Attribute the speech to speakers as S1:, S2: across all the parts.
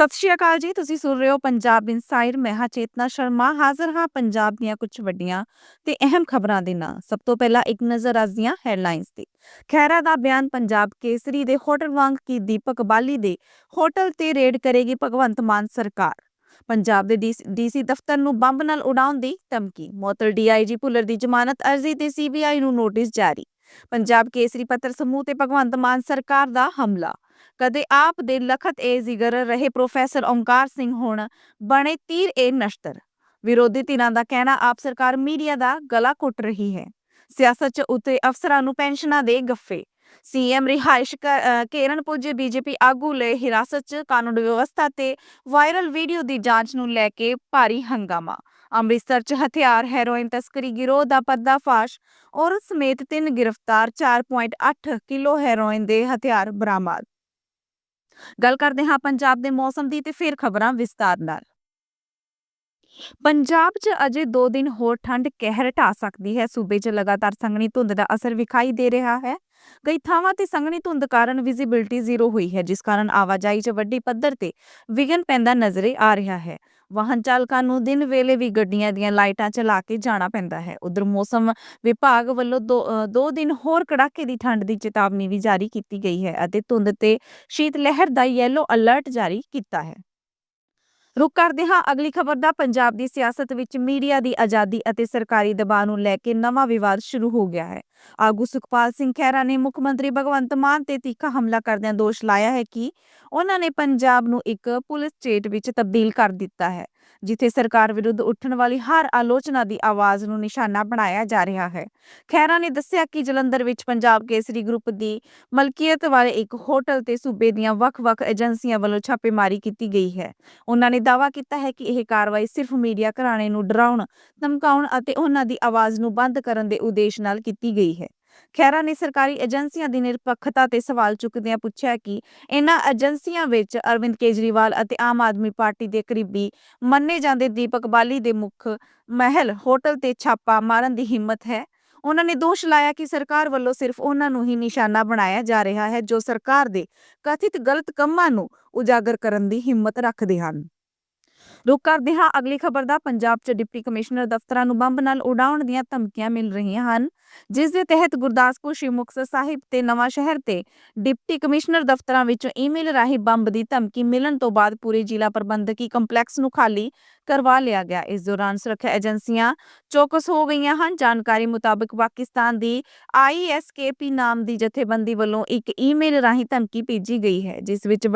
S1: ਸਤਿ ਸ਼੍ਰੀ ਅਕਾਲ ਜੀ, ਤੁਸੀਂ ਸੁਣ ਰਹੇ ਹੋ ਪੰਜਾਬ ਇਨਸਾਈਡ, ਮੈਂ ਹਾਂ ਚੇਤਨਾ ਸ਼ਰਮਾ, ਹਾਜ਼ਰ ਹਾਂ ਪੰਜਾਬ ਦੀਆਂ ਕੁਝ ਵੱਡੀਆਂ ਤੇ ਅਹਿਮ ਖਬਰਾਂ ਦੇ ਨਾਲ। ਸਭ ਤੋਂ ਪਹਿਲਾਂ ਇੱਕ ਨਜ਼ਰ ਅੱਜ ਦੀਆਂ ਹੈਡਲਾਈਨਸ ਤੇ ਖੈਰਾ ਦਾ ਬਿਆਨ ਪੰਜਾਬ ਕੇਸਰੀ ਦੇ ਹੋਟਲ ਵਾਂਗ ਕੀ ਦੀਪਕ ਬਾਲੀ ਦੇ ਹੋਟਲ ਤੇ ਰੇਡ ਕਰੇਗੀ ਭਗਵੰਤ ਮਾਨ ਸਰਕਾਰ। ਪੰਜਾਬ ਦੇ ਡੀਸੀ ਦਫ਼ਤਰ ਨੂੰ ਬੰਬ ਨਾਲ ਉਡਾਉਣ ਦੀ ਧਮਕੀ। ਮੋਤਲ ਡੀਆਈਜੀ ਭੁੱਲਰ ਦੀ ਜ਼ਮਾਨਤ ਅਰਜ਼ੀ ਤੇ ਸੀਬੀਆਈ ਨੂੰ ਨੋਟਿਸ ਜਾਰੀ। ਪੰਜਾਬ ਕੇਸਰੀ ਪੱਤਰ ਸਮੂਹ ਤੇ ਭਗਵੰਤ ਮਾਨ ਸਰਕਾਰ ਦਾ ਹਮਲਾ। ਕਦੇ ਆਪ ਦੇ ਲਖਤ ਏ ਜ਼ਿਗਰ, ਰਹੇ ਪ੍ਰੋਫੈਸਰ ਓਮਕਾਰ ਸਿੰਘ ਹੁਣ ਬਣੇ ਤੀਰ ਏ ਨਸ਼ਤਰ। ਵਿਰੋਧੀ ਧਿਰਾਂ ਦਾ ਕਹਿਣਾ, ਆਪ ਸਰਕਾਰ ਮੀਡੀਆ ਦਾ ਗਲਾ ਘੁੱਟ ਰਹੀ ਹੈ। ਸਿਆਸਤ 'ਚ ਉਤੇ ਅਫਸਰਾਂ ਨੂੰ ਪੈਨਸ਼ਨਾਂ ਦੇ ਗੱਫੇ। ਸੀਐਮ ਰਿਹਾਇਸ਼ ਕੇਰਨ ਪੁੱਜੇ ਬੀਜੇਪੀ ਆਗੂ ਲਏ ਹਿਰਾਸਤ 'ਚ ਕਾਨੂੰਨ ਵਿਵਸਥਾ ਤੇ ਵਾਇਰਲ ਵੀਡੀਓ ਦੀ ਜਾਂਚ ਨੂੰ ਲੈ ਕੇ ਭਾਰੀ ਹੰਗਾਮਾ। ਅੰਮ੍ਰਿਤਸਰ 'ਚ ਹਥਿਆਰ, ਹੈਰੋਇਨ ਤਸਕਰੀ ਗਿਰੋਹ ਦਾ ਪਰਦਾਫਾਸ਼ ਔਰਤ ਸਮੇਤ ਤਿੰਨ ਗ੍ਰਿਫਤਾਰ 4.8 ਕਿਲੋ ਹੈਰੋਇਨ ਦੇ ਹਥਿਆਰ ਬਰਾਮਦ। ਗੱਲ ਕਰਦੇ ਹਾਂ ਪੰਜਾਬ ਦੇ ਮੌਸਮ ਦੀ ਤੇ ਫਿਰ ਖਬਰਾਂ ਵਿਸਤਾਰ ਨਾਲ। ਪੰਜਾਬ 'ਚ ਅਜੇ 2 ਦਿਨ ਹੋਰ ਠੰਡ ਕਹਿਰ ਢਾ ਸਕਦੀ ਹੈ। ਸੂਬੇ 'ਚ ਲਗਾਤਾਰ ਸੰਘਣੀ ਧੁੰਦ ਦਾ ਅਸਰ ਵਿਖਾਈ ਦੇ ਰਿਹਾ ਹੈ। ਕਈ ਥਾਵਾਂ ਤੇ ਸੰਘਣੀ ਧੁੰਦ ਕਾਰਨ ਵਿਜ਼ਿਬਿਲਟੀ ਜ਼ੀਰੋ ਹੋਈ ਹੈ, ਜਿਸ ਕਾਰਨ ਆਵਾਜਾਈ 'ਚ ਵੱਡੀ ਪੱਧਰ ਤੇ ਵਿਘਨ ਪੈਂਦਾ ਨਜ਼ਰੇ ਆ ਰਿਹਾ ਹੈ। ਵਾਹਨ ਚਾਲਕਾਂ ਨੂੰ ਦਿਨ ਵੇਲੇ ਵੀ ਗੱਡੀਆਂ ਦੀਆਂ ਲਾਈਟਾਂ ਚਲਾ ਕੇ ਜਾਣਾ ਪੈਂਦਾ ਹੈ। ਉਧਰ ਮੌਸਮ ਵਿਭਾਗ ਵੱਲੋਂ 2 ਦਿਨ ਹੋਰ ਕੜਾਕੇ ਦੀ ਠੰਡ ਦੀ ਚੇਤਾਵਨੀ ਵੀ ਜਾਰੀ ਕੀਤੀ ਗਈ ਹੈ ਅਤੇ ਧੁੰਦ ਤੇ ਸ਼ੀਤ ਲਹਿਰ ਦਾ ਯੈਲੋ ਅਲਰਟ ਜਾਰੀ ਕੀਤਾ ਹੈ। ਰੁਕ ਕਰਦੇ ਹਾਂ, ਅਗਲੀ ਖਬਰ ਦਾ ਪੰਜਾਬ ਦੀ ਸਿਆਸਤ ਵਿੱਚ ਮੀਡੀਆ ਦੀ ਆਜ਼ਾਦੀ ਅਤੇ ਸਰਕਾਰੀ ਦਬਾਅ ਨੂੰ ਲੈ ਕੇ ਨਵਾਂ ਵਿਵਾਦ ਸ਼ੁਰੂ ਹੋ ਗਿਆ ਹੈ। ਆਗੂ ਸੁਖਪਾਲ ਸਿੰਘ ਖਹਿਰਾ ਨੇ ਮੁੱਖ ਮੰਤਰੀ ਭਗਵੰਤ ਮਾਨ ਤੇ ਤਿੱਖਾ ਹਮਲਾ ਕਰਦਿਆਂ ਦੋਸ਼ ਲਾਇਆ ਹੈ ਕਿ ਉਹਨਾਂ ਨੇ ਪੰਜਾਬ ਨੂੰ ਇੱਕ ਪੁਲਿਸ ਸਟੇਟ ਵਿੱਚ ਤਬਦੀਲ ਕਰ ਦਿੱਤਾ ਹੈ। ਜਿੱਥੇ ਸਰਕਾਰ ਵਿਰੁੱਧ ਉੱਠਣ ਵਾਲੀ ਹਰ ਆਲੋਚਨਾ ਦੀ ਆਵਾਜ਼ ਨੂੰ ਨਿਸ਼ਾਨਾ ਬਣਾਇਆ ਜਾ ਰਿਹਾ ਹੈ। ਖਹਿਰਾ ਨੇ ਦੱਸਿਆ ਕਿ ਜਲੰਧਰ ਵਿੱਚ ਪੰਜਾਬ ਕੇਸਰੀ ਗਰੁੱਪ ਦੀ ਮਲਕੀਅਤ ਵਾਲੇ ਇੱਕ ਹੋਟਲ ਤੇ ਸੂਬੇ ਦੀਆਂ ਵੱਖ-ਵੱਖ ਏਜੰਸੀਆਂ ਵੱਲੋਂ ਛਾਪੇਮਾਰੀ ਕੀਤੀ ਗਈ ਹੈ। ਉਹਨਾਂ ਨੇ ਦਾਅਵਾ ਕੀਤਾ ਹੈ ਕਿ ਇਹ ਕਾਰਵਾਈ ਸਿਰਫ ਮੀਡੀਆ ਘਰਾਣੇ ਨੂੰ ਡਰਾਉਣ, ਧਮਕਾਉਣ ਅਤੇ ਉਹਨਾਂ ਦੀ ਆਵਾਜ਼ ਨੂੰ ਬੰਦ ਕਰਨ ਦੇ ਉਦੇਸ਼ ਨਾਲ ਕੀਤੀ ਗਈ ਹੈ। ਖੈਰਾ ਨੇ ਸਰਕਾਰੀ ਏਜੰਸੀਆਂ ਦੀ ਨਿਰਪੱਖਤਾ ਤੇ ਸਵਾਲ ਚੁੱਕਦਿਆਂ ਪੁੱਛਿਆ ਕਿ ਇਹਨਾਂ ਏਜੰਸੀਆਂ ਵਿੱਚ ਅਰਵਿੰਦ ਕੇਜਰੀਵਾਲ ਅਤੇ ਆਮ ਆਦਮੀ ਪਾਰਟੀ ਦੇ ਕਰੀਬੀ ਮੰਨੇ ਜਾਂਦੇ ਦੀਪਕ ਬਾਲੀ ਦੇ ਮੁੱਖ ਮਹਿਲ ਹੋਟਲ ਤੇ ਛਾਪਾ ਮਾਰਨ ਦੀ ਹਿੰਮਤ ਹੈ। ਉਹਨਾਂ ਨੇ ਦੋਸ਼ ਲਾਇਆ ਕਿ ਸਰਕਾਰ ਵੱਲੋਂ ਸਿਰਫ ਉਹਨਾਂ ਨੂੰ ਹੀ ਨਿਸ਼ਾਨਾ ਬਣਾਇਆ ਜਾ ਰਿਹਾ ਹੈ ਜੋ ਸਰਕਾਰ ਦੇ ਕਥਿਤ ਗਲਤ ਕੰਮਾਂ ਨੂੰ ਉਜਾਗਰ ਕਰਨ ਦੀ ਹਿੰਮਤ ਰੱਖਦੇ ਹਨ। ਰੁਕ ਕਰਦੇ ਹਾਂ। ਅਗਲੀ ਖਬਰ ਦਾ ਪੰਜਾਬ 'ਚ ਡਿਪਟੀ ਕਮਿਸ਼ਨਰ ਦਫ਼ਤਰਾਂ ਨੂੰ ਬੰਬ ਨਾਲ ਉਡਾਉਣ ਦੀਆਂ ਧਮਕੀਆਂ ਮਿਲ ਰਹੀਆਂ ਹਨ। ਜਿਸ ਦੇ ਤਹਿਤ ਗੁਰਦਾਸਪੁਰ ਸ਼੍ਰੀ ਮੁਕਤਸਰ ਸਾਹਿਬ ਤੇ ਨਵਾਂ ਸ਼ਹਿਰ ਤੇ ਡਿਪਟੀ ਕਮਿਸ਼ਨਰ ਦਫ਼ਤਰਾਂ ਵਿੱਚੋਂ ਈਮੇਲ ਰਾਹੀਂ ਬੰਬ ਦੀ ਧਮਕੀ ਮਿਲਣ ਤੋਂ ਬਾਅਦ ਪੂਰੇ ਜ਼ਿਲ੍ਹਾ ਪ੍ਰਬੰਧਕੀ ਕੰਪਲੈਕਸ ਨੂੰ ਖਾਲੀ ਕਰਵਾ ਲਿਆ ਗਿਆ। ਇਸ ਦੌਰਾਨ ਸੁਰੱਖਿਆ ਏਜੰਸੀਆਂ ਚੌਕਸ ਹੋ ਗਈਆਂ ਹਨ। ਜਾਣਕਾਰੀ ਮੁਤਾਬਕ ਪਾਕਿਸਤਾਨ ਦੀ ਆਈਐਸਕੇਪੀ ਨਾਮ ਦੀ ਜਥੇਬੰਦੀ ਵੱਲੋਂ ਇੱਕ ਈਮੇਲ ਰਾਹੀਂ ਧਮਕੀ ਭੇਜੀ ਗਈ ਹੈ, ਜਿਸ ਵਿੱਚ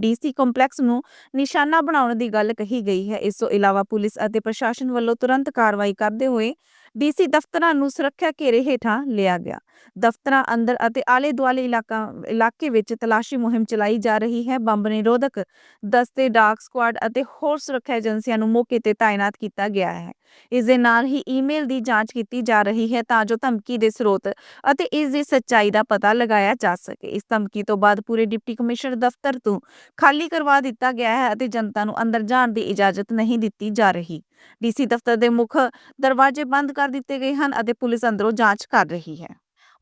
S1: ਡੀਸੀ ਕੰਪਲੈਕਸ ਨੂੰ ਨਿਸ਼ਾਨਾ ਬਣਾਉਣ ਦੀ ਗੱਲ ਕਹੀ ਗਈ ਹੈ। ਇਸ ਤੋਂ ਇਲਾਵਾ ਪੁਲਿਸ ਅਤੇ ਪ੍ਰਸ਼ਾਸਨ ਵੱਲੋਂ ਤੁਰੰਤ ਕਾਰਵਾਈ ਕਰਦੇ ਹੋਏ ਡੀਸੀ ਦਫ਼ਤਰਾਂ ਨੂੰ ਸੁਰੱਖਿਆ ਘੇਰੇ ਹੇਠਾਂ ਲਿਆ ਗਿਆ। ਦਫ਼ਤਰਾਂ ਅੰਦਰ ਅਤੇ ਆਲੇ ਦੁਆਲੇ ਇਲਾਕਾ, ਇਲਾਕੇ ਵਿੱਚ ਤਲਾਸ਼ੀ ਮੁਹਿੰਮ ਚਲਾਈ ਜਾ ਰਹੀ ਹੈ। ਬੰਬ ਨਿਰੋਧਕ ਦਸਤੇ, ਡਾਕ ਸਕੁਆਡ ਅਤੇ ਹੋਰ ਸੁਰੱਖਿਆ ਏਜੰਸੀਆਂ ਨੂੰ ਮੌਕੇ ਤੇ ਤਾਇਨਾਤ ਕੀਤਾ ਗਿਆ ਹੈ। ਇਸ ਦੇ ਨਾਲ ਹੀ ਈਮੇਲ ਦੀ ਜਾਂਚ ਕੀਤੀ ਜਾ ਰਹੀ ਹੈ ਤਾਂ ਜੋ ਧਮਕੀ ਦੇ ਸਰੋਤ ਅਤੇ ਇਸ ਦੀ ਸੱਚਾਈ ਦਾ ਪਤਾ ਲਗਾਇਆ ਜਾ ਸਕੇ। ਇਸ ਧਮਕੀ ਤੋਂ ਬਾਅਦ ਪੂਰੇ ਡਿਪਟੀ ਕਮਿਸ਼ਨਰ ਦਫ਼ਤਰ ਤੋਂ ਖਾਲੀ ਕਰਵਾ ਦਿੱਤਾ ਗਿਆ ਹੈ ਅਤੇ ਜਨਤਾ ਨੂੰ ਅੰਦਰ ਜਾਣ ਦੀ ਇਜਾਜ਼ਤ ਨਹੀਂ ਦਿੱਤੀ ਜਾ ਰਹੀ। ਡੀਸੀ ਦਫ਼ਤਰ ਦੇ ਮੁੱਖ ਦਰਵਾਜ਼ੇ ਬੰਦ ਕਰ ਦਿੱਤੇ ਗਏ ਹਨ ਅਤੇ ਪੁਲਿਸ ਅੰਦਰੋਂ ਜਾਂਚ ਕਰ ਰਹੀ ਹੈ।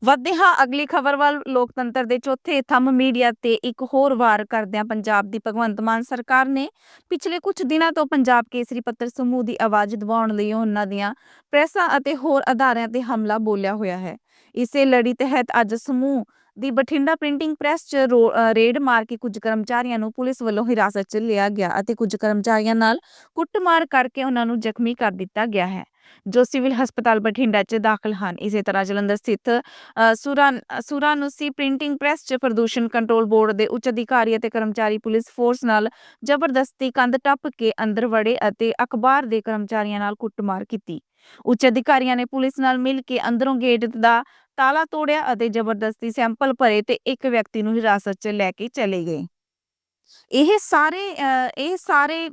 S1: ਵਧਦੇ ਹਾਂ, ਅਗਲੀ ਖਬਰ ਵੱਲ। ਲੋਕਤੰਤਰ ਦੇ ਚੌਥੇ ਥੰਮ ਮੀਡੀਆ ਤੇ ਇੱਕ ਹੋਰ ਵਾਰ ਕਰਦਿਆਂ ਪੰਜਾਬ ਦੀ ਭਗਵੰਤ ਮਾਨ ਸਰਕਾਰ ਨੇ ਪਿਛਲੇ ਕੁਝ ਦਿਨਾਂ ਤੋਂ ਪੰਜਾਬ ਕੇਸਰੀ ਪੱਤਰ ਸਮੂਹ ਦੀ ਆਵਾਜ਼ ਦਬਾਉਣ ਲਈ ਉਹਨਾਂ ਦੀਆਂ ਪ੍ਰੈਸਾਂ ਅਤੇ ਹੋਰ ਅਦਾਰਿਆਂ ਤੇ ਹਮਲਾ ਬੋਲਿਆ ਹੋਇਆ ਹੈ। ਇਸੇ ਲੜੀ ਤਹਿਤ ਅੱਜ ਸਮੂਹ ਦੀ ਬਠਿੰਡਾ ਪ੍ਰਿੰਟਿੰਗ ਪ੍ਰੈਸ 'ਚ ਰੋ- ਰੇਡ ਮਾਰ ਕੇ ਕੁਝ ਕਰਮਚਾਰੀਆਂ ਨੂੰ ਪੁਲਿਸ ਵੱਲੋਂ ਹਿਰਾਸਤ 'ਚ ਲਿਆ ਗਿਆ ਅਤੇ ਕੁਝ ਕਰਮਚਾਰੀਆਂ ਨਾਲ ਕੁੱਟਮਾਰ ਕਰਕੇ ਉਹਨਾਂ ਨੂੰ ਜ਼ਖਮੀ ਕਰ ਦਿੱਤਾ ਗਿਆ ਹੈ। ਜੋ ਸਿਵਲ ਹਸਪਤਾਲ ਬਠਿੰਡਾ 'ਚ ਦਾਖਲ ਹਨ। ਇਸੇ ਤਰ੍ਹਾਂ ਜਲੰਧਰ ਸਥਿਤ ਅ, ਪ੍ਰਿੰਟਿੰਗ ਪ੍ਰੈਸ 'ਚ ਪ੍ਰਦੂਸ਼ਣ ਕੰਟਰੋਲ ਬੋਰਡ ਦੇ ਉੱਚ ਅਧਿਕਾਰੀ ਅਤੇ ਕਰਮਚਾਰੀ ਪੁਲਿਸ ਫੋਰਸ ਨਾਲ ਜ਼ਬਰਦਸਤੀ ਕੰਧ ਟੱਪ ਕੇ ਅੰਦਰ ਵੜੇ ਅਤੇ ਅਖਬਾਰ ਦੇ ਕਰਮਚਾਰੀਆਂ ਨਾਲ ਕੁੱਟਮਾਰ ਕੀਤੀ। ਉੱਚ ਅਧਿਕਾਰੀਆਂ ਨੇ ਪੁਲਿਸ ਨਾਲ ਮਿਲ ਕੇ ਅੰਦਰੋਂ ਗੇਟ ਦਾ ਤਾਲਾ ਤੋੜਿਆ ਅਤੇ ਜ਼ਬਰਦਸਤੀ ਸੈਂਪਲ ਭਰੇ ਤੇ ਇੱਕ ਵਿਅਕਤੀ ਨੂੰ ਹਿਰਾਸਤ 'ਚ ਲੈ ਕੇ ਚਲੇ ਗਏ। ਇਹ ਸਾਰੇ ਅ, ਇਹ ਸਾਰੇ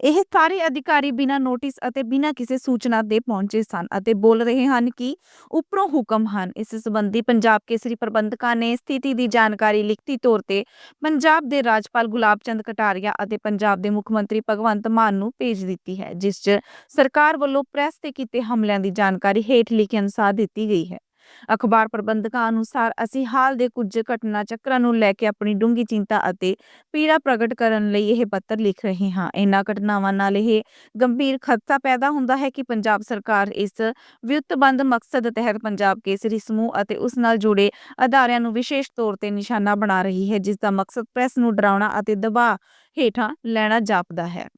S1: ਇਹ ਸਾਰੇ ਅਧਿਕਾਰੀ ਬਿਨਾਂ ਨੋਟਿਸ ਅਤੇ ਬਿਨਾਂ ਕਿਸੇ ਸੂਚਨਾ ਦੇ ਪਹੁੰਚੇ ਸਨ ਅਤੇ ਬੋਲ ਰਹੇ ਹਨ ਕਿ ਉੱਪਰੋਂ ਹੁਕਮ ਹਨ। ਇਸ ਸੰਬੰਧੀ ਪੰਜਾਬ ਕੇਸਰੀ ਪ੍ਰਬੰਧਕਾਂ ਨੇ ਸਥਿਤੀ ਦੀ ਜਾਣਕਾਰੀ ਲਿਖਤੀ ਤੌਰ ਤੇ ਪੰਜਾਬ ਦੇ ਰਾਜਪਾਲ ਗੁਲਾਬ ਚੰਦ ਕਟਾਰੀਆ ਅਤੇ ਪੰਜਾਬ ਦੇ ਮੁੱਖ ਮੰਤਰੀ ਭਗਵੰਤ ਮਾਨ ਨੂੰ ਭੇਜ ਦਿੱਤੀ ਹੈ, ਜਿਸ 'ਚ ਸਰਕਾਰ ਵੱਲੋਂ ਪ੍ਰੈਸ ਤੇ ਕੀਤੇ ਹਮਲਿਆਂ ਦੀ ਜਾਣਕਾਰੀ ਹੇਠ ਲਿਖੇ ਅਨੁਸਾਰ ਦਿੱਤੀ ਗਈ ਹੈ। ਅਖਬਾਰ ਪ੍ਰਬੰਧਕਾਂ ਅਨੁਸਾਰ ਅਸੀਂ ਹਾਲ ਦੇ ਕੁਝ ਘਟਨਾ ਚੱਕਰਾਂ ਨੂੰ ਲੈ ਕੇ ਆਪਣੀ ਡੂੰਘੀ ਚਿੰਤਾ ਅਤੇ ਪੀੜਾ ਪ੍ਰਗਟ ਕਰਨ ਲਈ ਇਹ ਪੱਤਰ ਲਿਖ ਰਹੇ ਹਾਂ। ਇਹਨਾਂ ਘਟਨਾਵਾਂ ਨਾਲ ਇਹ ਗੰਭੀਰ ਖਦਸ਼ਾ ਪੈਦਾ ਹੁੰਦਾ ਹੈ ਕਿ ਪੰਜਾਬ ਸਰਕਾਰ ਇਸ ਵਿਉਂਤਬੰਦ ਮਕਸਦ ਤਹਿਤ ਪੰਜਾਬ ਕੇਸਰੀ ਸਮੂਹ ਅਤੇ ਉਸ ਨਾਲ ਜੁੜੇ ਅਦਾਰਿਆਂ ਨੂੰ ਵਿਸ਼ੇਸ਼ ਤੌਰ ਤੇ ਨਿਸ਼ਾਨਾ ਬਣਾ ਰਹੀ ਹੈ, ਜਿਸ ਦਾ ਮਕਸਦ ਪ੍ਰੈਸ ਨੂੰ ਡਰਾਉਣਾ ਅਤੇ ਦਬਾਅ ਹੇਠਾਂ ਲੈਣਾ ਜਾਪਦਾ ਹੈ।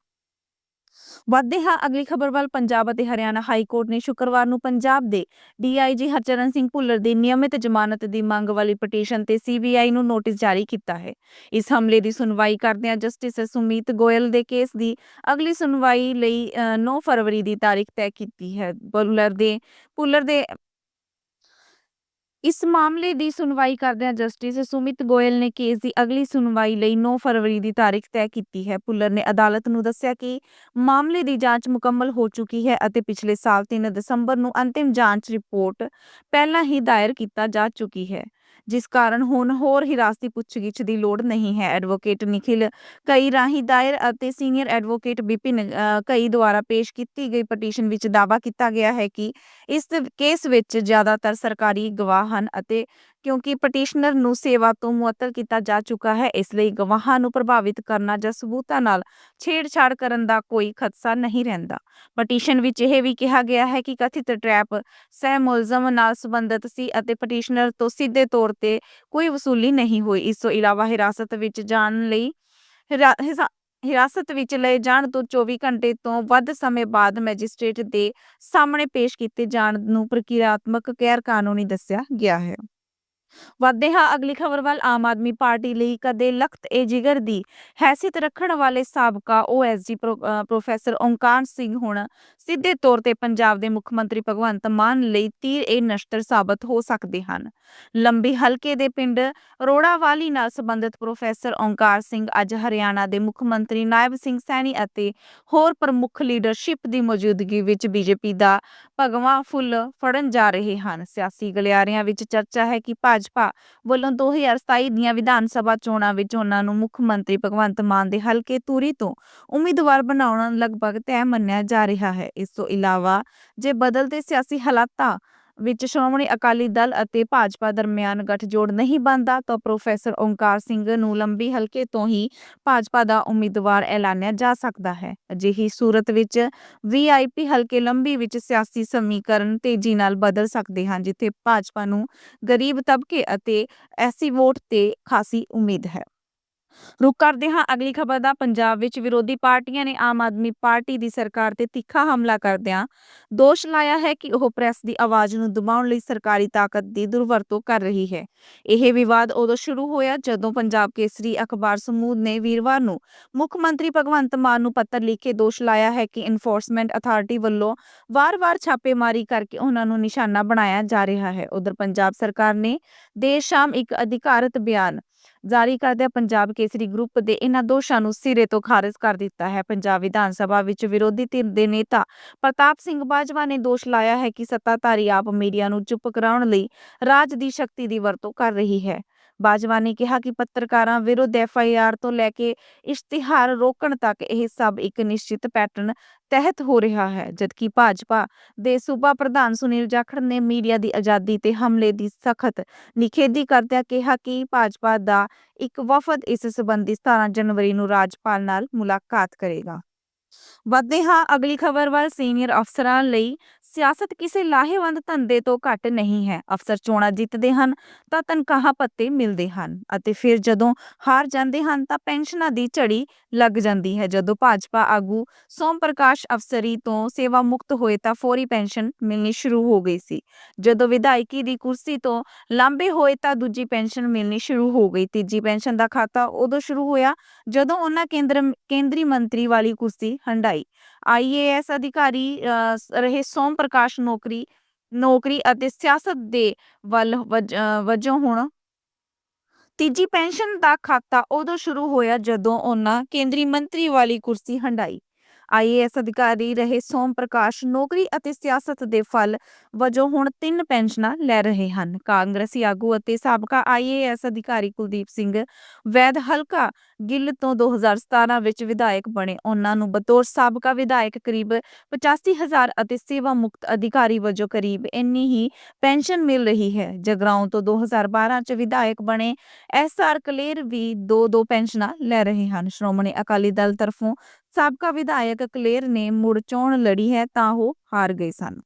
S1: ਵਧਦੇ ਹਾਂ ਅਗਲੀ ਖਬਰ ਵੱਲ ਪੰਜਾਬ ਅਤੇ ਹਰਿਆਣਾ ਹਾਈ ਕੋਰਟ ਨੇ ਸ਼ੁੱਕਰਵਾਰ ਨੂੰ ਪੰਜਾਬ ਦੇ ਡੀਆਈਜੀ ਹਰਚਰਨ ਸਿੰਘ ਭੁੱਲਰ ਦੀ ਨਿਯਮਿਤ ਜ਼ਮਾਨਤ ਦੀ ਮੰਗ ਵਾਲੀ ਪਟੀਸ਼ਨ ਤੇ ਸੀਬੀਆਈ ਨੂੰ ਨੋਟਿਸ ਜਾਰੀ ਕੀਤਾ ਹੈ। ਇਸ ਹਮਲੇ ਦੀ ਸੁਣਵਾਈ ਕਰਦਿਆਂ ਜਸਟਿਸ ਸੁਮੀਤ ਗੋਇਲ ਦੇ ਕੇਸ ਦੀ ਅਗਲੀ ਸੁਣਵਾਈ ਲਈ ਅ, 9 ਫਰਵਰੀ ਦੀ ਤਾਰੀਖ ਤੈਅ ਕੀਤੀ ਹੈ। ਭੁੱਲਰ ਦੇ ਭੁੱਲਰ ਦੇ ਇਸ ਮਾਮਲੇ ਦੀ ਸੁਣਵਾਈ ਕਰਦਿਆਂ ਜਸਟਿਸ ਸੁਮਿਤ ਗੋਇਲ ਨੇ ਕੇਸ ਦੀ ਅਗਲੀ ਸੁਣਵਾਈ ਲਈ 9 ਫਰਵਰੀ ਦੀ ਤਾਰੀਖ ਤੈਅ ਕੀਤੀ ਹੈ। ਭੁੱਲਰ ਨੇ ਅਦਾਲਤ ਨੂੰ ਦੱਸਿਆ ਕਿ ਮਾਮਲੇ ਦੀ ਜਾਂਚ ਮੁਕੰਮਲ ਹੋ ਚੁੱਕੀ ਹੈ ਅਤੇ ਪਿਛਲੇ ਸਾਲ 3 ਦਸੰਬਰ ਨੂੰ ਅੰਤਿਮ ਜਾਂਚ ਰਿਪੋਰਟ ਪਹਿਲਾਂ ਹੀ ਦਾਇਰ ਕੀਤਾ ਜਾ ਚੁੱਕੀ ਹੈ। ਜਿਸ ਕਾਰਨ ਹੁਣ ਹੋਰ ਹਿਰਾਸਤੀ ਪੁੱਛਗਿੱਛ ਦੀ ਲੋੜ ਨਹੀਂ ਹੈ। ਐਡਵੋਕੇਟ ਨikhil ਕਈ ਰਾਹੀਂ ਦਾਇਰ ਅਤੇ ਸੀਨੀਅਰ ਐਡਵੋਕੇਟ ਵਿਪਿਨ ਕਈ ਦੁਆਰਾ ਪੇਸ਼ ਕੀਤੀ ਗਈ ਪਟੀਸ਼ਨ ਵਿੱਚ ਦਾਵਾ ਕੀਤਾ ਗਿਆ ਹੈ ਕਿ ਇਸ ਕੇਸ ਵਿੱਚ ਜ਼ਿਆਦਾਤਰ ਸਰਕਾਰੀ ਗਵਾਹ ਹਨ ਅਤੇ ਕਿਉਂਕਿ ਪਟੀਸ਼ਨਰ ਨੂੰ ਸੇਵਾ ਤੋਂ ਮੁਅੱਤਲ ਕੀਤਾ ਜਾ ਚੁੱਕਾ ਹੈ, ਇਸ ਲਈ ਗਵਾਹਾਂ ਨੂੰ ਪ੍ਰਭਾਵਿਤ ਕਰਨਾ ਜਾਂ ਸਬੂਤਾਂ ਨਾਲ ਛੇੜਛਾੜ ਕਰਨ ਦਾ ਕੋਈ ਖਦਸ਼ਾ ਨਹੀਂ ਰਹਿੰਦਾ। ਪਟੀਸ਼ਨ ਵਿੱਚ ਇਹ ਵੀ ਕਿਹਾ ਗਿਆ ਹੈ ਕਿ ਕਥਿਤ ਟਰੈਪ ਸਹਿ ਮੁਲਜ਼ਮ ਨਾਲ ਸੰਬੰਧਿਤ ਸੀ ਅਤੇ ਪਟੀਸ਼ਨਰ ਤੋਂ ਸਿੱਧੇ ਤੌਰ ਤੇ ਕੋਈ ਵਸੂਲੀ ਨਹੀਂ ਹੋਈ। ਇਸ ਤੋਂ ਇਲਾਵਾ ਹਿਰਾਸਤ ਵਿੱਚ ਜਾਣ ਲਈ ਹਿਰਾਸਤ ਵਿੱਚ ਲਏ ਜਾਣ ਤੋਂ 24 ਘੰਟੇ ਤੋਂ ਵੱਧ ਸਮੇਂ ਬਾਅਦ ਮੈਜਿਸਟ੍ਰੇਟ ਦੇ ਸਾਹਮਣੇ ਪੇਸ਼ ਕੀਤੇ ਜਾਣ ਨੂੰ ਪ੍ਰਕਿਰਿਆਤਮਕ ਗੈਰ ਕਾਨੂੰਨੀ ਦੱਸਿਆ ਗਿਆ ਹੈ। ਵਧਦੇ ਹਾਂ, ਅਗਲੀ ਖਬਰ ਵੱਲ ਆਮ ਆਦਮੀ ਪਾਰਟੀ ਲਈ ਕਦੇ ਲਖਤ ਏ ਜਿਗਰ ਦੀ। ਹੈਸੀਅਤ ਰੱਖਣ ਵਾਲੇ ਸਾਬਕਾ ਓਐਸਜੀ ਪ੍ਰੋਫੈਸਰ ਓਂਕਾਰ ਸਿੰਘ ਹੁਣ ਸਿੱਧੇ ਤੌਰ ਤੇ ਪੰਜਾਬ ਦੇ ਮੁੱਖ ਮੰਤਰੀ ਭਗਵੰਤ ਮਾਨ ਲਈ ਤੀਰ ਏ ਨਸ਼ਤਰ ਸਾਬਤ ਹੋ ਸਕਦੇ ਹਨ। ਲੰਬੀ ਹਲਕੇ ਦੇ ਪਿੰਡ ਰੋੜਾਵਾਲੀ ਨਾਲ ਸੰਬੰਧਿਤ ਪ੍ਰੋਫੈਸਰ ਓਂਕਾਰ ਸਿੰਘ ਅੱਜ ਹਰਿਆਣਾ ਦੇ ਮੁੱਖ ਮੰਤਰੀ ਨਾਇਬ ਸਿੰਘ ਸੈਣੀ ਅਤੇ ਹੋਰ ਪ੍ਰਮੁੱਖ ਲੀਡਰਸ਼ਿਪ ਦੀ ਮੌਜੂਦਗੀ ਵਿੱਚ ਬੀਜੇਪੀ ਦਾ ਭਗਵਾ ਫੁੱਲ ਫੜਨ ਜਾ ਰਹੇ ਹਨ। ਸਿਆਸੀ ਗਲਿਆਰਿਆਂ ਵਿੱਚ ਚਰਚਾ ਹੈ ਕਿ ਭਾਜਪਾ ਵੱਲੋਂ 2027 ਦੀਆਂ ਵਿਧਾਨ ਸਭਾ ਚੋਣਾਂ ਵਿੱਚ ਉਹਨਾਂ ਨੂੰ ਮੁੱਖ ਮੰਤਰੀ ਭਗਵੰਤ ਮਾਨ ਦੇ ਹਲਕੇ ਤੂਰੀ ਤੋਂ ਉਮੀਦਵਾਰ ਬਣਾਉਣਾ ਲਗਭਗ ਤੈਅ ਮੰਨਿਆ ਜਾ ਰਿਹਾ ਹੈ। ਇਸ ਤੋਂ ਇਲਾਵਾ ਜੇ ਬਦਲਦੇ ਸਿਆਸੀ ਹਾਲਾਤਾਂ ਵਿੱਚ ਸ਼੍ਰੋਮਣੀ ਅਕਾਲੀ ਦਲ ਅਤੇ ਭਾਜਪਾ ਦਰਮਿਆਨ ਗੱਠਜੋੜ ਨਹੀਂ ਬਣਦਾ, ਤਾਂ ਪ੍ਰੋਫੈਸਰ ਓਂਕਾਰ ਸਿੰਘ ਨੂੰ ਲੰਬੀ ਹਲਕੇ ਤੋਂ ਹੀ ਭਾਜਪਾ ਦਾ ਉਮੀਦਵਾਰ ਐਲਾਨਿਆ ਜਾ ਸਕਦਾ ਹੈ। ਅਜਿਹੀ ਸੂਰਤ ਵਿੱਚ ਵੀਆਈਪੀ ਹਲਕੇ ਲੰਬੀ ਵਿੱਚ ਸਿਆਸੀ ਸਮੀਕਰਨ ਤੇਜ਼ੀ ਨਾਲ ਬਦਲ ਸਕਦੇ ਹਨ, ਜਿੱਥੇ ਭਾਜਪਾ ਨੂੰ ਗਰੀਬ ਤਬਕੇ ਅਤੇ ਐਸੀ ਵੋਟ ਤੇ ਖਾਸੀ ਉਮੀਦ ਹੈ। ਰੁਕ ਕਰਦੇ ਹਾਂ, ਅਗਲੀ ਖਬਰ ਦਾ ਪੰਜਾਬ ਵਿੱਚ ਵਿਰੋਧੀ ਪਾਰਟੀਆਂ ਨੇ ਆਮ ਆਦਮੀ ਪਾਰਟੀ ਦੀ ਸਰਕਾਰ ਤੇ ਤਿੱਖਾ ਹਮਲਾ ਕਰਦਿਆਂ ਦੋਸ਼ ਲਾਇਆ ਹੈ ਕਿ ਉਹ ਪ੍ਰੈਸ ਦੀ ਆਵਾਜ਼ ਨੂੰ ਦਬਾਉਣ ਲਈ ਸਰਕਾਰੀ ਤਾਕਤ ਦੀ ਦੁਰਵਰਤੋਂ ਕਰ ਰਹੀ ਹੈ। ਇਹ ਵਿਵਾਦ ਉਦੋਂ ਸ਼ੁਰੂ ਹੋਇਆ ਜਦੋਂ ਪੰਜਾਬ ਕੇਸਰੀ ਅਖਬਾਰ ਸਮੂਹ ਨੇ ਵੀਰਵਾਰ ਨੂੰ ਮੁੱਖ ਮੰਤਰੀ ਭਗਵੰਤ ਮਾਨ ਨੂੰ ਪੱਤਰ ਲਿਖ ਕੇ ਦੋਸ਼ ਲਾਇਆ ਹੈ ਕਿ ਇਨਫੋਰਸਮੈਂਟ ਅਥਾਰਟੀ ਵੱਲੋਂ ਵਾਰ-ਵਾਰ ਛਾਪੇਮਾਰੀ ਕਰਕੇ ਉਹਨਾਂ ਨੂੰ ਨਿਸ਼ਾਨਾ ਬਣਾਇਆ ਜਾ ਰਿਹਾ ਹੈ। ਉਧਰ ਪੰਜਾਬ ਸਰਕਾਰ ਨੇ ਦੇਰ ਸ਼ਾਮ ਇੱਕ ਅਧਿਕਾਰਤ ਬਿਆਨ ਜਾਰੀ ਕਰਦਿਆਂ ਪੰਜਾਬ ਕੇਸਰੀ ਗਰੁੱਪ ਦੇ ਇਹਨਾਂ ਦੋਸ਼ਾਂ ਨੂੰ ਸਿਰੇ ਤੋਂ ਖਾਰਜ ਕਰ ਦਿੱਤਾ ਹੈ। ਪੰਜਾਬ ਵਿਧਾਨ ਸਭਾ ਵਿੱਚ ਵਿਰੋਧੀ ਧਿਰ ਦੇ ਨੇਤਾ ਪ੍ਰਤਾਪ ਸਿੰਘ ਬਾਜਵਾ ਨੇ ਦੋਸ਼ ਲਾਇਆ ਹੈ ਕਿ ਸੱਤਾਧਾਰੀ ਆਪ ਮੀਡੀਆ ਨੂੰ ਚੁੱਪ ਕਰਾਉਣ ਲਈ ਰਾਜ ਦੀ ਸ਼ਕਤੀ ਦੀ ਵਰਤੋਂ ਕਰ ਰਹੀ ਹੈ। ਬਾਜਵਾ ਨੇ ਕਿਹਾ ਕਿ ਪੱਤਰਕਾਰਾਂ ਵਿਰੁੱਧ ਐਫਆਈਆਰ ਤੋਂ ਲੈ ਕੇ ਇਸ਼ਤਿਹਾਰ ਰੋਕਣ ਤੱਕ ਇਹ ਸਭ ਇੱਕ ਨਿਸ਼ਚਿਤ ਪੈਟਰਨ ਤਹਿਤ ਹੋ ਰਿਹਾ ਹੈ, ਜਦਕਿ ਭਾਜਪਾ ਦੇ ਸੂਬਾ ਪ੍ਰਧਾਨ ਸੁਨੀਲ ਜਾਖੜ ਨੇ ਮੀਡੀਆ ਦੀ ਆਜ਼ਾਦੀ ਤੇ ਹਮਲੇ ਦੀ ਸਖਤ ਨਿਖੇਧੀ ਕਰਦਿਆਂ ਕਿਹਾ ਕਿ ਭਾਜਪਾ ਦਾ ਇੱਕ ਵਫਦ ਇਸ ਸਬੰਧੀ 17 ਜਨਵਰੀ ਨੂੰ ਰਾਜਪਾਲ ਨਾਲ ਮੁਲਾਕਾਤ ਕਰੇਗਾ। ਵਧਦੇ ਹਾਂ, ਅਗਲੀ ਖਬਰ ਵੱਲ ਸੀਨੀਅਰ ਅਫਸਰਾਂ ਲਈ ਸਿਆਸਤ ਕਿਸੇ ਲਾਹੇਵੰਦ ਧੰਦੇ ਤੋਂ ਘੱਟ ਨਹੀਂ ਹੈ। ਅਫਸਰ ਚੋਣਾਂ ਜਿੱਤਦੇ ਹਨ, ਤਾਂ ਤਨਖਾਹਾਂ ਪੱਤੇ ਮਿਲਦੇ ਹਨ ਅਤੇ ਫਿਰ ਜਦੋਂ ਹਾਰ ਜਾਂਦੇ ਹਨ, ਤਾਂ ਪੈਨਸ਼ਨਾਂ ਦੀ ਝੜੀ ਲੱਗ ਜਾਂਦੀ ਹੈ। ਜਦੋਂ ਭਾਜਪਾ ਆਗੂ ਸੋਮ ਪ੍ਰਕਾਸ਼ ਅਫਸਰੀ ਤੋਂ ਸੇਵਾ ਮੁਕਤ ਹੋਏ, ਤਾਂ ਫੌਰੀ ਪੈਨਸ਼ਨ ਮਿਲਣੀ ਸ਼ੁਰੂ ਹੋ ਗਈ ਸੀ। ਜਦੋਂ ਵਿਧਾਇਕੀ ਦੀ ਕੁਰਸੀ ਤੋਂ ਲਾਂਬੇ ਹੋਏ, ਤਾਂ ਦੂਜੀ ਪੈਨਸ਼ਨ ਮਿਲਣੀ ਸ਼ੁਰੂ ਹੋ ਗਈ। ਤੀਜੀ ਪੈਨਸ਼ਨ ਦਾ ਖਾਤਾ ਉਦੋਂ ਸ਼ੁਰੂ ਹੋਇਆ, ਜਦੋਂ ਉਹਨਾਂ ਕੇਂਦਰ, ਕੇਂਦਰੀ ਮੰਤਰੀ ਵਾਲੀ ਕੁਰਸੀ ਹੰਡਾਈ ਆਈਏਐਸ ਅਧਿਕਾਰੀ ਰਹੇ ਸੋਮ ਪ੍ਰਕਾਸ਼ ਨੌਕਰੀ ਨੌਕਰੀ ਅਤੇ ਸਿਆਸਤ ਦੇ ਵੱਲ ਵਜ- ਵਜੋਂ ਹੁਣ ਤੀਜੀ ਪੈਨਸ਼ਨ ਦਾ ਖਾਤਾ ਉਦੋਂ ਸ਼ੁਰੂ ਹੋਇਆ ਜਦੋਂ ਉਹਨਾਂ ਕੇਂਦਰੀ ਮੰਤਰੀ ਵਾਲੀ ਕੁਰਸੀ ਹੰਡਾਈ ਆਈਏਐਸ ਅਧਿਕਾਰੀ ਰਹੇ ਸੋਮ ਪ੍ਰਕਾਸ਼ ਨੌਕਰੀ ਅਤੇ ਸਿਆਸਤ ਦੇ ਫਲ ਵਜੋਂ ਹੁਣ ਤਿੰਨ ਪੈਨਸ਼ਨਾਂ ਲੈ ਰਹੇ ਹਨ। ਕਾਂਗਰਸੀ ਆਗੂ ਅਤੇ ਸਾਬਕਾ ਆਈਏਐਸ ਅਧਿਕਾਰੀ ਕੁਲਦੀਪ ਸਿੰਘ ਵੈਦ ਹਲਕਾ ਗਿੱਲ ਤੋਂ 2017 ਵਿੱਚ ਵਿਧਾਇਕ ਬਣੇ। ਉਹਨਾਂ ਨੂੰ ਬਤੌਰ ਸਾਬਕਾ ਵਿਧਾਇਕ ਕਰੀਬ 85000 ਅਤੇ ਸੇਵਾ ਮੁਕਤ ਅਧਿਕਾਰੀ ਵਜੋਂ ਕਰੀਬ ਇੰਨੀ ਹੀ ਪੈਨਸ਼ਨ ਮਿਲ ਰਹੀ ਹੈ। ਜਗਰਾਉਂ ਤੋਂ 2012 ਚ ਵਿਧਾਇਕ ਬਣੇ ਐਸ ਆਰ ਕਲੇਰ ਵੀ ਦੋ ਦੋ ਪੈਨਸ਼ਨਾਂ ਲੈ ਰਹੇ ਹਨ। ਸ਼੍ਰੋਮਣੀ ਅਕਾਲੀ ਦਲ ਤਰਫੋਂ ਸਾਬਕਾ ਵਿਧਾਇਕ ਕਲੇਰ ਨੇ ਮੁੜ ਚੋਣ ਲੜੀ ਹੈ ਤਾਂ ਉਹ ਹਾਰ ਗਏ ਸਨ।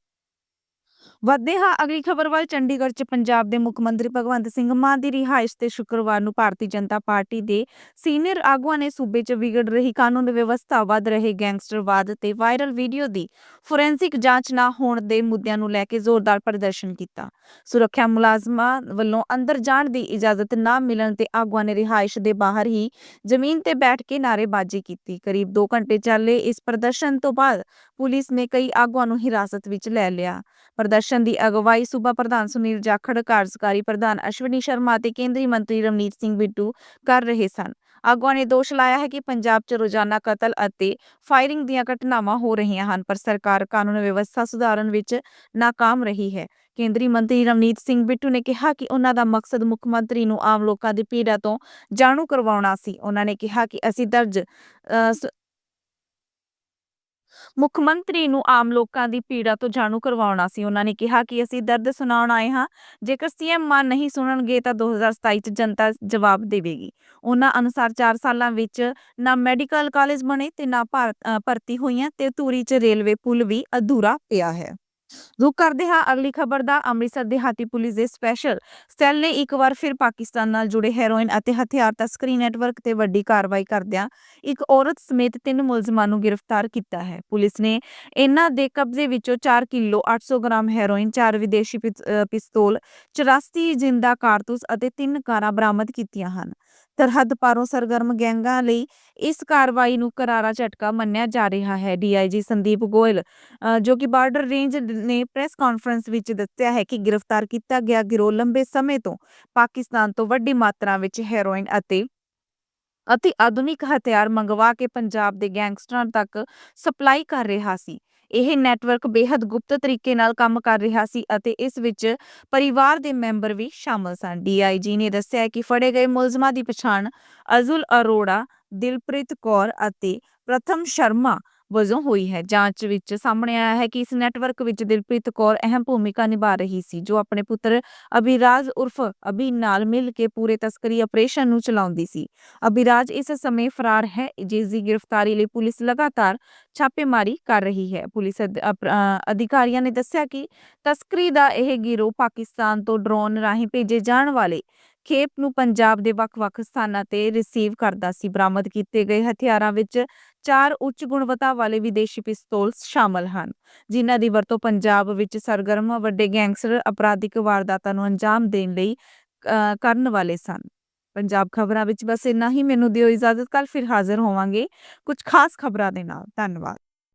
S1: ਵਧਦੇ ਹਾਂ। ਅਗਲੀ ਖਬਰ ਵੱਲ ਚੰਡੀਗੜ੍ਹ 'ਚ ਪੰਜਾਬ ਦੇ ਮੁੱਖ ਮੰਤਰੀ ਭਗਵੰਤ ਸਿੰਘ ਮਾਨ ਦੀ ਰਿਹਾਇਸ਼ ਤੇ ਸ਼ੁੱਕਰਵਾਰ ਨੂੰ ਭਾਰਤੀ ਜਨਤਾ ਪਾਰਟੀ ਦੇ ਸੀਨੀਅਰ ਆਗੂਆਂ ਨੇ ਸੂਬੇ 'ਚ ਵਿਗੜ ਰਹੀ ਕਾਨੂੰਨ ਵਿਵਸਥਾ, ਵੱਧ ਰਹੇ ਗੈਂਗਸਟਰਵਾਦ ਤੇ ਵਾਇਰਲ ਵੀਡੀਓ ਦੀ ਫੋਰੈਂਸਿਕ ਜਾਂਚ ਨਾ ਹੋਣ ਦੇ ਮੁੱਦਿਆਂ ਨੂੰ ਲੈ ਕੇ ਜ਼ੋਰਦਾਰ ਪ੍ਰਦਰਸ਼ਨ ਕੀਤਾ। ਸੁਰੱਖਿਆ ਮੁਲਾਜ਼ਮਾਂ ਵੱਲੋਂ ਅੰਦਰ ਜਾਣ ਦੀ ਇਜਾਜ਼ਤ ਨਾ ਮਿਲਣ ਤੇ ਆਗੂਆਂ ਨੇ ਰਿਹਾਇਸ਼ ਦੇ ਬਾਹਰ ਹੀ ਜ਼ਮੀਨ ਤੇ ਬੈਠ ਕੇ ਨਾਅਰੇਬਾਜ਼ੀ ਕੀਤੀ। ਕਰੀਬ 2 ਘੰਟੇ ਚੱਲੇ ਇਸ ਪ੍ਰਦਰਸ਼ਨ ਤੋਂ ਬਾਅਦ ਪੁਲਿਸ ਨੇ ਕਈ ਆਗੂਆਂ ਨੂੰ ਹਿਰਾਸਤ ਵਿੱਚ ਲੈ ਲਿਆ। ਪ੍ਰਦਰਸ਼ਨ ਦੀ ਅਗਵਾਈ ਸੂਬਾ ਪ੍ਰਧਾਨ ਸੁਨੀਲ ਜਾਖੜ ਕਾਰਜਕਾਰੀ ਪ੍ਰਧਾਨ ਅਸ਼ਵਨੀ ਸ਼ਰਮਾ ਅਤੇ ਕੇਂਦਰੀ ਮੰਤਰੀ ਰਵਨੀਤ ਸਿੰਘ ਬਿੱਟੂ ਕਰ ਰਹੇ ਸਨ। ਆਗੂਆਂ ਨੇ ਦੋਸ਼ ਲਾਇਆ ਹੈ ਕਿ ਪੰਜਾਬ 'ਚ ਰੋਜ਼ਾਨਾ ਕਤਲ ਅਤੇ ਫਾਇਰਿੰਗ ਦੀਆਂ ਘਟਨਾਵਾਂ ਹੋ ਰਹੀਆਂ ਹਨ, ਪਰ ਸਰਕਾਰ ਕਾਨੂੰਨ ਵਿਵਸਥਾ ਸੁਧਾਰਨ ਵਿੱਚ ਨਾਕਾਮ ਰਹੀ ਹੈ। ਕੇਂਦਰੀ ਮੰਤਰੀ ਰਵਨੀਤ ਸਿੰਘ ਬਿੱਟੂ ਨੇ ਕਿਹਾ ਕਿ ਉਹਨਾਂ ਦਾ ਮਕਸਦ ਮੁੱਖ ਮੰਤਰੀ ਨੂੰ ਆਮ ਲੋਕਾਂ ਦੀ ਪੀੜਾ ਤੋਂ ਜਾਣੂ ਕਰਵਾਉਣਾ ਸੀ। ਉਹਨਾਂ ਨੇ ਕਿਹਾ ਕਿ ਅਸੀਂ ਦਰਜ ਮੁੱਖ ਮੰਤਰੀ ਨੂੰ ਆਮ ਲੋਕਾਂ ਦੀ ਪੀੜਾ ਤੋਂ ਜਾਣੂ ਕਰਵਾਉਣਾ ਸੀ। ਉਹਨਾਂ ਨੇ ਕਿਹਾ ਕਿ ਅਸੀਂ ਦਰਦ ਸੁਣਾਉਣ ਆਏ ਹਾਂ। ਜੇਕਰ ਸੀਐਮ ਮਾਨ ਨਹੀਂ ਸੁਣਨਗੇ ਤਾਂ 2027 ਚ ਜਨਤਾ ਜਵਾਬ ਦੇਵੇਗੀ। ਉਹਨਾਂ ਅਨੁਸਾਰ 4 ਸਾਲਾਂ ਵਿੱਚ ਨਾ ਮੈਡੀਕਲ ਕਾਲਜ ਬਣੇ ਤੇ ਨਾ ਭਾਰ- ਭਰਤੀ ਹੋਈਆਂ ਤੇ ਧੂਰੀ ਚ ਰੇਲਵੇ ਪੁਲ ਵੀ ਅਧੂਰਾ ਪਿਆ ਹੈ। ਰੁਕ ਕਰਦੇ ਹਾਂ ਅਗਲੀ ਖਬਰ ਦਾ ਅੰਮ੍ਰਿਤਸਰ ਦਿਹਾਤੀ ਪੁਲਿਸ ਦੇ ਸਪੈਸ਼ਲ ਸੈੱਲ ਨੇ ਇੱਕ ਵਾਰ ਫਿਰ ਪਾਕਿਸਤਾਨ ਨਾਲ ਜੁੜੇ ਹੈਰੋਇਨ ਅਤੇ ਹਥਿਆਰ ਤਸਕਰੀ ਨੈਟਵਰਕ ਤੇ ਵੱਡੀ ਕਾਰਵਾਈ ਕਰਦਿਆਂ ਇੱਕ ਔਰਤ ਸਮੇਤ ਤਿੰਨ ਮੁਲਜ਼ਮਾਂ ਨੂੰ ਗ੍ਰਿਫਤਾਰ ਕੀਤਾ ਹੈ। ਪੁਲਿਸ ਨੇ ਇਹਨਾਂ ਦੇ ਕਬਜ਼ੇ ਵਿੱਚੋਂ 4 ਕਿਲੋ 800 ਗ੍ਰਾਮ ਹੈਰੋਇਨ 4 ਵਿਦੇਸ਼ੀ ਪਿਸ- ਅ, ਪਿਸਤੌਲ 84 ਜਿੰਦਾ ਕਾਰਤੂਸ ਅਤੇ ਤਿੰਨ ਕਾਰਾਂ ਬਰਾਮਦ ਕੀਤੀਆਂ ਹਨ। ਸਰਹੱਦ ਪਾਰੋਂ ਸਰਗਰਮ ਗੈਂਗਾਂ ਲਈ ਇਸ ਕਾਰਵਾਈ ਨੂੰ ਕਰਾਰਾ ਝਟਕਾ ਮੰਨਿਆ ਜਾ ਰਿਹਾ ਹੈ। ਡੀਆਈਜੀ ਸੰਦੀਪ ਗੋਇਲ ਜੋ ਕਿ ਬਾਰਡਰ ਰੇਂਜ ਨੇ ਪ੍ਰੈਸ ਕਾਨਫਰੰਸ ਵਿੱਚ ਦੱਸਿਆ ਹੈ ਕਿ ਗ੍ਰਿਫਤਾਰ ਕੀਤਾ ਗਿਆ ਗਿਰੋਹ ਲੰਬੇ ਸਮੇਂ ਤੋਂ ਪਾਕਿਸਤਾਨ ਤੋਂ ਵੱਡੀ ਮਾਤਰਾ ਵਿੱਚ ਹੈਰੋਇਨ ਅਤੇ, ਅਤੀ ਆਧੁਨਿਕ ਹਥਿਆਰ ਮੰਗਵਾ ਕੇ ਪੰਜਾਬ ਦੇ ਗੈਂਗਸਟਰਾਂ ਤੱਕ ਸਪਲਾਈ ਕਰ ਰਿਹਾ ਸੀ। ਇਹ ਨੈਟਵਰਕ ਬੇहद ਗੁਪਤ ਤਰੀਕੇ ਨਾਲ ਕੰਮ ਕਰ ਰਿਹਾ ਸੀ ਅਤੇ ਇਸ ਵਿੱਚ ਪਰਿਵਾਰ ਦੇ ਮੈਂਬਰ ਵੀ ਸ਼ਾਮਲ ਸਨ। ਡੀਆਈਜੀ ਨੇ ਦੱਸਿਆ ਕਿ ਫੜੇ ਗਏ ਮੁਲਜ਼ਮਾਂ ਦੀ ਪਛਾਣ ਅਜ਼ੁਲ ਅਰੋੜਾ, ਦਿਲਪ੍ਰੀਤ ਕੌਰ ਅਤੇ ਪ੍ਰਥਮ ਸ਼ਰਮਾ ਵਜੋਂ ਹੋਈ ਹੈ। ਜਾਂਚ ਵਿੱਚ ਸਾਹਮਣੇ ਆਇਆ ਹੈ ਕਿ ਇਸ ਨੈਟਵਰਕ ਵਿੱਚ ਦਿਲਪ੍ਰੀਤ ਕੌਰ ਅਹਿਮ ਭੂਮਿਕਾ ਨਿਭਾ ਰਹੀ ਸੀ, ਜੋ ਆਪਣੇ ਪੁੱਤਰ ਅਭਿਰਾਜ ਉਰਫ ਅਭੀ ਨਾਲ ਮਿਲ ਕੇ ਪੂਰੇ ਤਸਕਰੀ ਆਪਰੇਸ਼ਨ ਨੂੰ ਚਲਾਉਂਦੀ ਸੀ। ਅਭਿਰਾਜ ਇਸ ਸਮੇਂ ਫਰਾਰ ਹੈ ਜਿਸ ਦੀ ਗ੍ਰਿਫਤਾਰੀ ਲਈ ਪੁਲਿਸ ਲਗਾਤਾਰ ਛਾਪੇਮਾਰੀ ਕਰ ਰਹੀ ਹੈ। ਪੁਲਿਸ ਅਧਿਕਾਰੀਆਂ ਨੇ ਦੱਸਿਆ ਕਿ ਤਸਕਰੀ ਦਾ ਇਹ ਗਿਰੋਹ ਪਾਕਿਸਤਾਨ ਤੋਂ ਡਰੋਨ ਰਾਹੀਂ ਭੇਜੇ ਜਾਣ ਵਾਲੇ ਖੇਪ ਨੂੰ ਪੰਜਾਬ ਦੇ ਵੱਖ-ਵੱਖ ਸਥਾਨਾਂ ਤੇ ਰਿਸੀਵ ਕਰਦਾ ਸੀ। ਬਰਾਮਦ ਕੀਤੇ ਗਏ ਹਥਿਆਰਾਂ ਵਿੱਚ ਚਾਰ ਉੱਚ ਗੁਣਵੱਤਾ ਵਾਲੇ ਵਿਦੇਸ਼ੀ ਪਿਸਤੌਲ ਸ਼ਾਮਲ ਹਨ ਜਿਨ੍ਹਾਂ ਦੀ ਵਰਤੋਂ ਪੰਜਾਬ ਵਿੱਚ ਸਰਗਰਮ ਵੱਡੇ ਗੈਂਗਸਟਰ ਅਪਰਾਧਿਕ ਵਾਰਦਾਤਾਂ ਨੂੰ ਅੰਜਾਮ ਦੇਣ ਲਈ ਅ, ਕਰਨ ਵਾਲੇ ਸਨ। ਪੰਜਾਬ ਖਬਰਾਂ ਵਿੱਚ ਬਸ ਇੰਨਾ ਹੀ ਮੈਨੂੰ ਦਿਓ ਇਜਾਜ਼ਤ ਕੱਲ ਫਿਰ ਹਾਜ਼ਰ ਹੋਵਾਂਗੇ ਕੁਝ ਖਾਸ ਖਬਰਾਂ ਦੇ ਨਾਲ। ਧੰਨਵਾਦ।